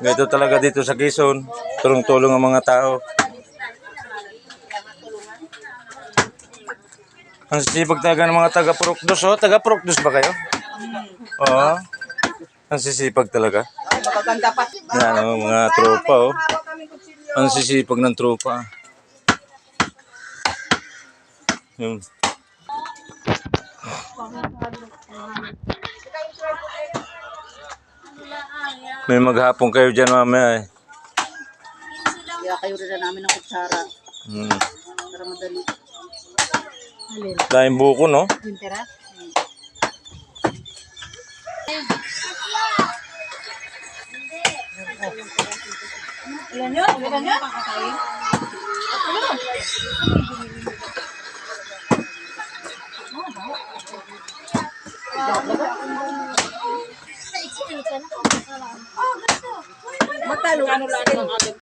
Ganito talaga dito sa Quezon. Tulong-tulong ang mga tao. Ang sisipag talaga ng mga taga-Purokdos, oh. Taga-Purokdos ba kayo? Oo. Ang sisipag talaga. Magaganda pa. Yan, ang mga tropa, oh. Ang sisipag ng tropa. Yun. May maghapon kayo dyan mamaya eh. Kaya kayo rin na namin ng kutsara. Hmm. Para madali. Alin? Buko, no? Yung tira? Ilan yun? Ilan yun? Magkano? Ano lang? ang